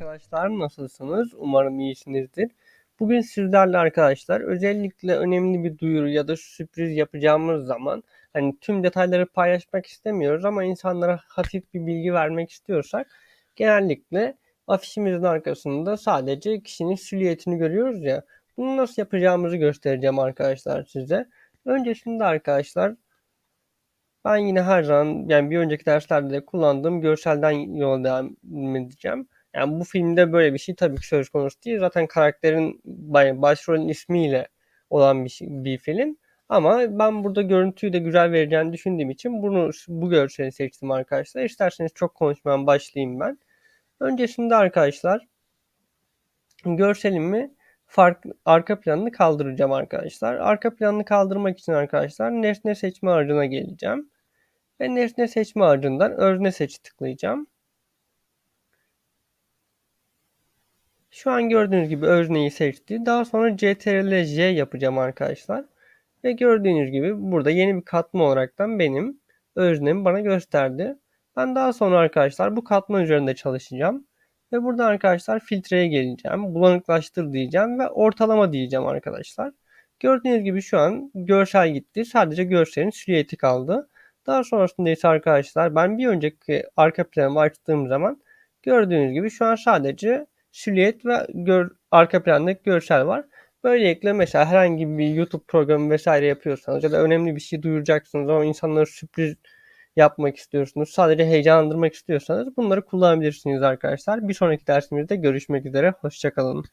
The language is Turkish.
Arkadaşlar nasılsınız? Umarım iyisinizdir. Bugün sizlerle arkadaşlar özellikle önemli bir duyuru ya da sürpriz yapacağımız zaman hani tüm detayları paylaşmak istemiyoruz ama insanlara hafif bir bilgi vermek istiyorsak genellikle afişimizin arkasında sadece kişinin silüetini görüyoruz ya. Bunu nasıl yapacağımızı göstereceğim arkadaşlar size. Öncesinde arkadaşlar ben yine her zaman yani bir önceki derslerde de kullandığım görselden yola devam edeceğim. Yani bu filmde böyle bir şey tabii ki söz konusu değil. Zaten karakterin başrolün ismiyle olan bir, şey, bir film. Ama ben burada görüntüyü de güzel vereceğini düşündüğüm için bunu bu görseli seçtim arkadaşlar. İsterseniz çok konuşmadan başlayayım ben. Öncesinde arkadaşlar görselimi farklı arka planını kaldıracağım arkadaşlar. Arka planını kaldırmak için arkadaşlar nesne seçme aracına geleceğim. Ve nesne seçme aracından özne seçi tıklayacağım. Şu an gördüğünüz gibi özneyi seçti. Daha sonra CTRL J yapacağım arkadaşlar. Ve gördüğünüz gibi burada yeni bir katma olaraktan benim öznemi bana gösterdi. Ben daha sonra arkadaşlar bu katma üzerinde çalışacağım. Ve burada arkadaşlar filtreye geleceğim. Bulanıklaştır diyeceğim ve ortalama diyeceğim arkadaşlar. Gördüğünüz gibi şu an görsel gitti. Sadece görselin silüeti kaldı. Daha sonrasında ise arkadaşlar ben bir önceki arka planımı açtığım zaman gördüğünüz gibi şu an sadece silüet ve gör, arka plandaki görsel var. Böylelikle mesela herhangi bir YouTube programı vesaire yapıyorsanız ya da önemli bir şey duyuracaksınız ama insanlara sürpriz yapmak istiyorsunuz. Sadece heyecanlandırmak istiyorsanız bunları kullanabilirsiniz arkadaşlar. Bir sonraki dersimizde görüşmek üzere. Hoşçakalın.